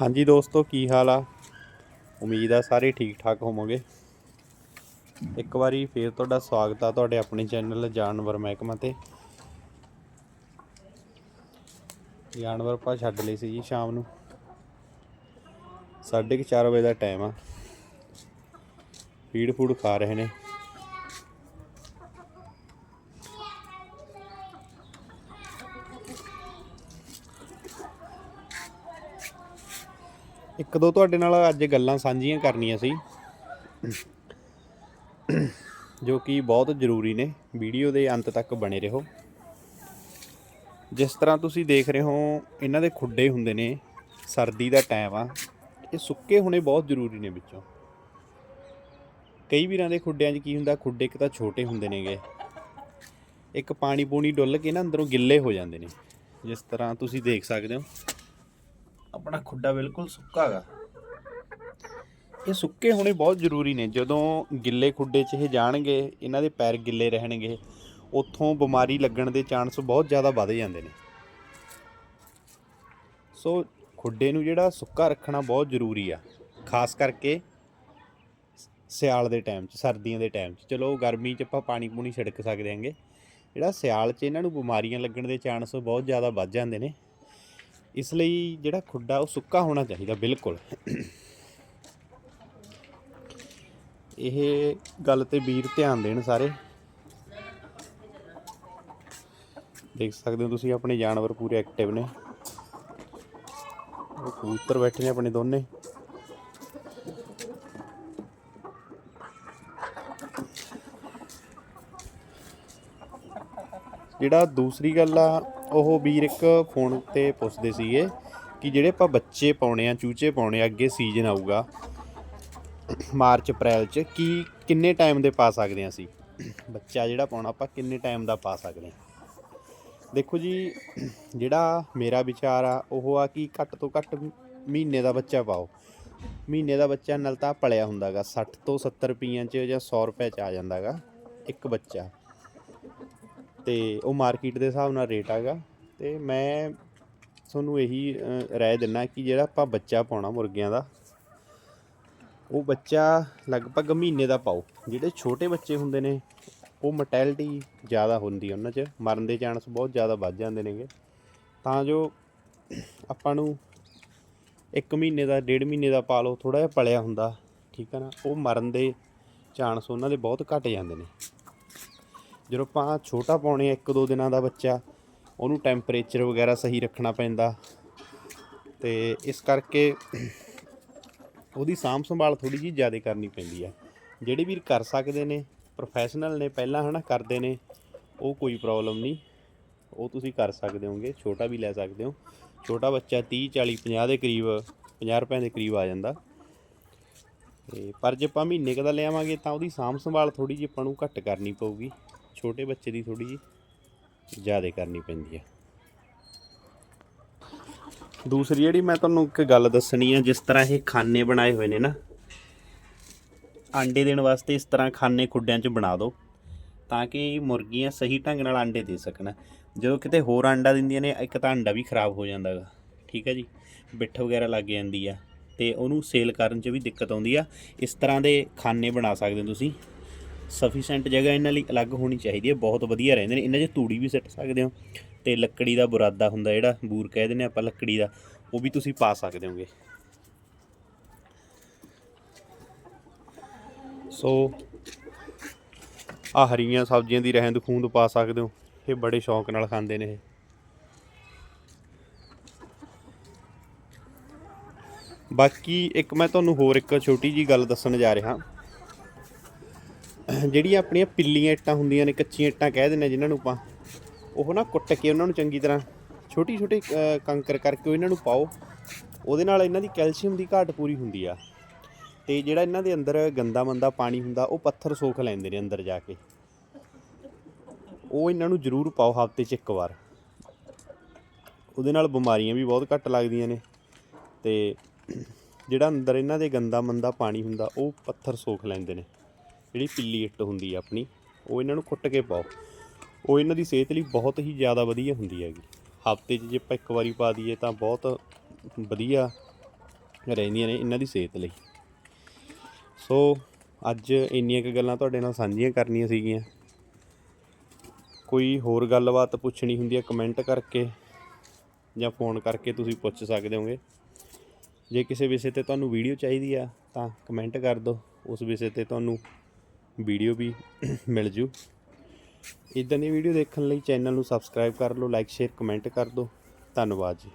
ਹਾਂਜੀ ਦੋਸਤੋ, ਕੀ ਹਾਲ ਆ? ਉਮੀਦ ਆ ਸਾਰੇ ਠੀਕ ਠਾਕ ਹੋਵੋਗੇ। ਇੱਕ ਵਾਰੀ ਫੇਰ ਤੁਹਾਡਾ ਸਵਾਗਤ ਆ ਤੁਹਾਡੇ ਆਪਣੇ ਚੈਨਲ ਜਾਨਵਰ ਮਹਿਕਮਾ ਤੇ। ਜਾਨਵਰ ਆਪਾਂ ਛੱਡ ਲਈ ਸੀ ਜੀ ਸ਼ਾਮ ਨੂੰ। ਸਾਢੇ ਕੁ ਚਾਰ ਵਜੇ ਦਾ ਟਾਈਮ ਆ। ਫੀਡ ਫੂਡ ਖਾ ਰਹੇ ਨੇ। ਇੱਕ ਦੋ ਤੁਹਾਡੇ ਨਾਲ ਅੱਜ ਗੱਲਾਂ ਸਾਂਝੀਆਂ ਕਰਨੀਆਂ ਸੀ। ਜੋ ਕਿ ਬਹੁਤ ਜ਼ਰੂਰੀ ਨੇ। ਵੀਡੀਓ ਦੇ ਅੰਤ ਤੱਕ ਬਣੇ ਰਹੋ। ਜਿਸ ਤਰ੍ਹਾਂ ਤੁਸੀਂ ਦੇਖ ਰਹੇ ਹੋ, ਇਹਨਾਂ ਦੇ ਖੁੱਡੇ ਹੁੰਦੇ ਨੇ, ਸਰਦੀ ਦਾ ਟਾਈਮ ਆ। ਇਹ ਸੁੱਕੇ ਹੋਣੇ ਬਹੁਤ ਜ਼ਰੂਰੀ ਨੇ ਵਿੱਚੋਂ। ਕਈ ਵੀਰਾਂ ਦੇ ਖੁੱਡਿਆਂ 'ਚ ਕੀ ਹੁੰਦਾ, ਖੁੱਡੇ ਇੱਕ ਤਾਂ ਛੋਟੇ ਹੁੰਦੇ ਨੇਗੇ। ਇੱਕ ਪਾਣੀ ਪੂਣੀ ਡੁੱਲ ਕੇ ਨਾ ਅੰਦਰੋਂ ਗਿੱਲੇ ਹੋ ਜਾਂਦੇ ਨੇ। ਜਿਸ ਤਰ੍ਹਾਂ ਤੁਸੀਂ ਦੇਖ ਸਕਦੇ ਹੋ। ਆਪਣਾ ਖੁੱਡਾ ਬਿਲਕੁਲ ਸੁੱਕਾ ਹੈਗਾ ਇਹ ਸੁੱਕੇ ਹੋਣੇ ਬਹੁਤ ਜ਼ਰੂਰੀ ਨੇ। ਜਦੋਂ ਗਿੱਲੇ ਖੁੱਡੇ 'ਚ ਇਹ ਜਾਣਗੇ, ਇਹਨਾਂ ਦੇ ਪੈਰ ਗਿੱਲੇ ਰਹਿਣਗੇ, ਉੱਥੋਂ ਬਿਮਾਰੀ ਲੱਗਣ ਦੇ ਚਾਂਸ ਬਹੁਤ ਜ਼ਿਆਦਾ ਵੱਧ ਜਾਂਦੇ ਨੇ। ਸੋ ਖੁੱਡੇ ਨੂੰ ਜਿਹੜਾ ਸੁੱਕਾ ਰੱਖਣਾ ਬਹੁਤ ਜ਼ਰੂਰੀ ਆ। ਖਾਸ ਕਰਕੇ ਸਿਆਲ ਦੇ ਟਾਈਮ 'ਚ, ਸਰਦੀਆਂ ਦੇ ਟਾਈਮ 'ਚ। ਚਲੋ ਗਰਮੀ 'ਚ ਆਪਾਂ ਪਾਣੀ ਪੂਣੀ ਛਿੜਕ ਸਕਦੇ ਹਾਂਗੇ। ਜਿਹੜਾ ਸਿਆਲ 'ਚ ਇਹਨਾਂ ਨੂੰ ਬਿਮਾਰੀਆਂ ਲੱਗਣ ਦੇ ਚਾਂਸ ਬਹੁਤ ਜ਼ਿਆਦਾ ਵੱਧ ਜਾਂਦੇ ਨੇ। ਇਸ ਲਈ ਜਿਹੜਾ ਖੁੱਡਾ ਉਹ ਸੁੱਕਾ ਹੋਣਾ ਚਾਹੀਦਾ ਬਿਲਕੁਲ। ਇਹ ਗੱਲ ਤੇ ਵੀਰ ਧਿਆਨ ਦੇਣ ਸਾਰੇ। ਦੇਖ ਸਕਦੇ ਹੋ ਤੁਸੀਂ ਆਪਣੇ ਜਾਨਵਰ ਪੂਰੇ ਐਕਟਿਵ ਨੇ। ਉਹ ਕਬੂਤਰ ਬੈਠੇ ਨੇ ਆਪਣੇ ਦੋਨੇ। ਜਿਹੜਾ ਦੂਸਰੀ ਗੱਲ ਆ, ਉਹ ਵੀਰ ਇੱਕ ਫੋਨ ਤੇ ਪੁੱਛਦੇ ਸੀਗੇ ਕਿ ਜਿਹੜੇ ਆਪਾਂ ਬੱਚੇ ਪਾਉਣੇ ਆ, ਚੂਚੇ ਪਾਉਣੇ ਆ, ਅੱਗੇ ਸੀਜ਼ਨ ਆਊਗਾ ਮਾਰਚ, ਅਪ੍ਰੈਲ ਚ, ਕੀ, ਕਿੰਨੇ ਟਾਈਮ ਦੇ ਪਾ ਸਕਦੇ ਆ ਅਸੀਂ? ਬੱਚਾ ਜਿਹੜਾ ਪਾਉਣਾ, ਆਪਾਂ ਕਿੰਨੇ ਟਾਈਮ ਦਾ ਪਾ ਸਕਦੇ ਆ? ਦੇਖੋ ਜੀ, ਜਿਹੜਾ ਮੇਰਾ ਵਿਚਾਰ ਆ, ਉਹ ਆ ਕਿ ਘੱਟ ਤੋਂ ਘੱਟ ਮਹੀਨੇ ਦਾ ਬੱਚਾ ਪਾਓ। ਮਹੀਨੇ ਦਾ ਬੱਚਾ ਨਾਲ ਤਾਂ ਪਲਿਆ ਹੁੰਦਾਗਾ 60 ਤੋਂ 70 ਰੁਪਈਆਂ ਚ ਜਾਂ 100 ਰੁਪਏ ਚ ਆ ਜਾਂਦਾਗਾ ਇੱਕ ਬੱਚਾ। ਤੇ ਉਹ ਮਾਰਕੀਟ ਦੇ ਹਿਸਾਬ ਨਾਲ ਰੇਟ ਹੈਗਾ ਤੇ ਮੈਂ ਤੁਹਾਨੂੰ ਇਹੀ ਅ, ਰਾਏ ਦਿੰਨਾ ਕਿ ਜਿਹੜਾ ਆਪਾਂ ਬੱਚਾ ਪਾਉਣਾ ਮੁਰਗਿਆਂ ਦਾ ਉਹ ਬੱਚਾ ਲਗਭਗ ਮਹੀਨੇ ਦਾ ਪਾਓ। ਜਿਹੜੇ ਛੋਟੇ ਬੱਚੇ ਹੁੰਦੇ ਨੇ ਉਹ ਮੋਰਟੈਲਿਟੀ ਜ਼ਿਆਦਾ ਹੁੰਦੀ ਉਹਨਾਂ 'ਚ ਮਰਨ ਦੇ ਚਾਂਸ ਬਹੁਤ ਜ਼ਿਆਦਾ ਵੱਧ ਜਾਂਦੇ ਨੇਗੇ। ਤਾਂ ਜੋ ਆਪਾਂ ਨੂੰ ਇੱਕ ਮਹੀਨੇ ਦਾ ਡੇਢ ਮਹੀਨੇ ਦਾ ਪਾ ਲਓ ਥੋੜਾ ਜਿਹਾ ਪਲਿਆ ਹੁੰਦਾ ਠੀਕ ਹੈ ਨਾ ਉਹ ਮਰਨ ਦੇ ਚਾਂਸ ਉਹਨਾਂ ਦੇ ਬਹੁਤ ਘਟ ਜਾਂਦੇ ਨੇ। ਜਦੋਂ ਆਪਾਂ ਛੋਟਾ ਪਾਉਣੇ ਆ, ਇੱਕ ਦੋ ਦਿਨਾਂ ਦਾ ਬੱਚਾ, ਉਹਨੂੰ ਟੈਂਪਰੇਚਰ ਵਗੈਰਾ ਸਹੀ ਰੱਖਣਾ ਪੈਂਦਾ। ਤੇ ਇਸ ਕਰਕੇ ਉਹਦੀ ਸਾਂਭ ਸੰਭਾਲ ਥੋੜੀ ਜਿਹੀ ਜ਼ਿਆਦਾ ਕਰਨੀ ਪੈਂਦੀ ਆ। ਜਿਹੜੇ ਵੀਰ ਕਰ ਸਕਦੇ ਨੇ ਪ੍ਰੋਫੈਸ਼ਨਲ ਨੇ ਪਹਿਲਾਂ ਹਨਾ, ਕਰਦੇ ਨੇ, ਉਹ ਕੋਈ ਪ੍ਰੋਬਲਮ ਨਹੀਂ। ਉਹ ਤੁਸੀਂ ਕਰ ਸਕਦੇ ਹੋਗੇ ਛੋਟਾ ਵੀ ਲੈ ਸਕਦੇ ਹੋ। ਛੋਟਾ ਬੱਚਾ 30 40 50 ਦੇ ਕਰੀਬ 50 ਰੁਪਏ ਦੇ ਕਰੀਬ ਆ ਜਾਂਦਾ। ਤੇ ਪਰ ਜੇ ਆਪਾਂ ਮਹੀਨੇ ਕੁ ਦਾ ਲਿਆਵਾਂਗੇ, ਤਾਂ ਉਹਦੀ ਸਾਂਭ ਸੰਭਾਲ ਥੋੜੀ ਜਿਹੀ ਆਪਾਂ ਨੂੰ ਘੱਟ ਕਰਨੀ ਪਊਗੀ। ਛੋਟੇ ਬੱਚੇ ਦੀ ਥੋੜੀ ਜਿਹੀ ਜ਼ਿਆਦਾ ਕਰਨੀ ਪੈਂਦੀ ਆ। ਦੂਸਰੀ ਜਿਹੜੀ ਮੈਂ ਤੁਹਾਨੂੰ ਇੱਕ ਗੱਲ ਦੱਸਣੀ ਆ, ਜਿਸ ਤਰ੍ਹਾਂ ਇਹ ਖਾਨੇ ਬਣਾਏ ਹੋਏ ਨੇ ਨਾ, ਆਂਡੇ ਦੇਣ ਵਾਸਤੇ ਇਸ ਤਰ੍ਹਾਂ ਖਾਨੇ ਖੁੱਡਿਆਂ 'ਚ ਬਣਾ ਦਿਓ ਤਾਂ ਕਿ ਮੁਰਗੀਆਂ ਸਹੀ ਢੰਗ ਨਾਲ ਆਂਡੇ ਦੇ ਸਕਣ। ਜਦੋਂ ਕਿਤੇ ਹੋਰ ਆਂਡਾ ਦਿੰਦੀਆਂ ਨੇ, ਇੱਕ ਤਾਂ ਆਂਡਾ ਵੀ ਖਰਾਬ ਹੋ ਜਾਂਦਾ ਗਾ, ਠੀਕ ਹੈ ਜੀ? ਬਿੱਠ ਵਗੈਰਾ ਲੱਗ ਜਾਂਦੀ ਆ, ਤੇ ਉਹਨੂੰ ਸੇਲ ਕਰਨ 'ਚ ਵੀ ਦਿੱਕਤ ਆਉਂਦੀ ਆ। ਇਸ ਤਰ੍ਹਾਂ ਦੇ ਖਾਨੇ ਬਣਾ ਸਕਦੇ ਹੋ ਤੁਸੀਂ। ਸਫੀਸ਼ੀਐਂਟ ਜਗ੍ਹਾ ਇਹਨਾਂ ਲਈ ਅਲੱਗ ਹੋਣੀ ਚਾਹੀਦੀ ਹੈ, ਬਹੁਤ ਵਧੀਆ ਰਹਿੰਦੇ ਨੇ। ਇਹਨਾਂ 'ਚ ਤੂੜੀ ਵੀ ਸਿੱਟ ਸਕਦੇ ਹੋ ਤੇ ਲੱਕੜੀ ਦਾ ਬੁਰਾਦਾ ਹੁੰਦਾ, ਜਿਹੜਾ ਬੂਰ ਕਹਿ ਦਿੰਦੇ ਆਪਾਂ ਲੱਕੜੀ ਦਾ, ਉਹ ਵੀ ਤੁਸੀਂ ਪਾ ਸਕਦੇ ਹੋਗੇ। ਸੋ ਆ ਹਰੀਆਂ ਸਬਜ਼ੀਆਂ ਦੀ ਰਹਿੰਦ ਖੂੰਦ ਪਾ ਸਕਦੇ ਹੋ, ਇਹ ਬੜੇ ਸ਼ੌਂਕ ਨਾਲ ਖਾਂਦੇ ਨੇ ਇਹ। ਬਾਕੀ ਇੱਕ ਮੈਂ ਤੁਹਾਨੂੰ ਹੋਰ ਇੱਕ ਛੋਟੀ ਜੀ ਗੱਲ ਦੱਸਣ ਜਾ ਰਿਹਾ। ਜਿਹੜੀਆਂ ਆਪਣੀਆਂ ਪਿੱਲੀਆਂ ਇੱਟਾਂ ਹੁੰਦੀਆਂ ਨੇ, ਕੱਚੀਆਂ ਇੱਟਾਂ ਕਹਿ ਦਿੰਦੇ ਆ ਜਿਨ੍ਹਾਂ ਨੂੰ ਆਪਾਂ। ਉਹ ਨਾ ਕੁੱਟ ਕੇ ਉਹਨਾਂ ਨੂੰ ਚੰਗੀ ਤਰ੍ਹਾਂ ਛੋਟੀ ਛੋਟੀ ਕੰਕਰ ਕਰਕੇ ਉਹ ਇਹਨਾਂ ਨੂੰ ਪਾਓ। ਉਹਦੇ ਨਾਲ ਇਹਨਾਂ ਦੀ ਕੈਲਸ਼ੀਅਮ ਦੀ ਘਾਟ ਪੂਰੀ ਹੁੰਦੀ ਆ। ਤੇ ਜਿਹੜਾ ਇਹਨਾਂ ਦੇ ਅੰਦਰ ਗੰਦਾ ਮੰਦਾ ਪਾਣੀ ਹੁੰਦਾ, ਉਹ ਪੱਥਰ ਸੋਖ ਲੈਂਦੇ ਨੇ ਅੰਦਰ ਜਾ ਕੇ। ਉਹ ਇਹਨਾਂ ਨੂੰ ਜ਼ਰੂਰ ਪਾਓ ਹਫ਼ਤੇ 'ਚ ਇੱਕ ਵਾਰ। ਉਹਦੇ ਨਾਲ ਬਿਮਾਰੀਆਂ ਵੀ ਬਹੁਤ ਘੱਟ ਲੱਗਦੀਆਂ ਨੇ। ਤੇ ਜਿਹੜਾ ਅੰਦਰ ਇਹਨਾਂ ਦੇ ਗੰਦਾ ਮੰਦਾ ਪਾਣੀ ਹੁੰਦਾ, ਉਹ ਪੱਥਰ ਸੋਖ ਲੈਂਦੇ ਨੇ। ਜਿਹੜੀ ਪਿੱਲੀ ਇੱਟ ਹੁੰਦੀ ਆ ਆਪਣੀ, ਉਹ ਇਹਨਾਂ ਨੂੰ ਕੁੱਟ ਕੇ ਪਾਓ। ਉਹ ਇਹਨਾਂ ਦੀ ਸਿਹਤ ਲਈ ਬਹੁਤ ਹੀ ਜ਼ਿਆਦਾ ਵਧੀਆ ਹੁੰਦੀ ਹੈਗੀ। ਹਫ਼ਤੇ 'ਚ ਜੇ ਆਪਾਂ ਇੱਕ ਵਾਰੀ ਪਾ ਦਈਏ ਤਾਂ ਬਹੁਤ ਵਧੀਆ ਰਹਿੰਦੀਆਂ ਨੇ ਇਹਨਾਂ ਦੀ ਸਿਹਤ ਲਈ। ਸੋ ਅੱਜ ਇੰਨੀਆਂ ਕੁ ਗੱਲਾਂ ਤੁਹਾਡੇ ਨਾਲ ਸਾਂਝੀਆਂ ਕਰਨੀਆਂ ਸੀਗੀਆਂ। ਕੋਈ ਹੋਰ ਗੱਲਬਾਤ ਪੁੱਛਣੀ ਹੁੰਦੀ ਹੈ ਕਮੈਂਟ ਕਰਕੇ ਜਾਂ ਫੋਨ ਕਰਕੇ ਤੁਸੀਂ ਪੁੱਛ ਸਕਦੇ ਹੋਗੇ। ਜੇ ਕਿਸੇ ਵਿਸ਼ੇ ਤੇ ਤੁਹਾਨੂੰ ਵੀਡੀਓ ਚਾਹੀਦੀ ਆ ਤਾਂ ਕਮੈਂਟ ਕਰ ਦਿਓ। ਉਸ ਵਿਸ਼ੇ ਤੇ ਤੁਹਾਨੂੰ ਵੀਡੀਓ ਵੀ ਮਿਲ ਜੂ। ਇਦਾਂ ਦੀ ਵੀਡੀਓ ਦੇਖਣ ਲਈ ਚੈਨਲ ਨੂੰ ਸਬਸਕ੍ਰਾਈਬ ਕਰ ਲਓ ਲਾਈਕ ਸ਼ੇਅਰ ਕਮੈਂਟ ਕਰ ਦਿਓ। ਧੰਨਵਾਦ ਜੀ।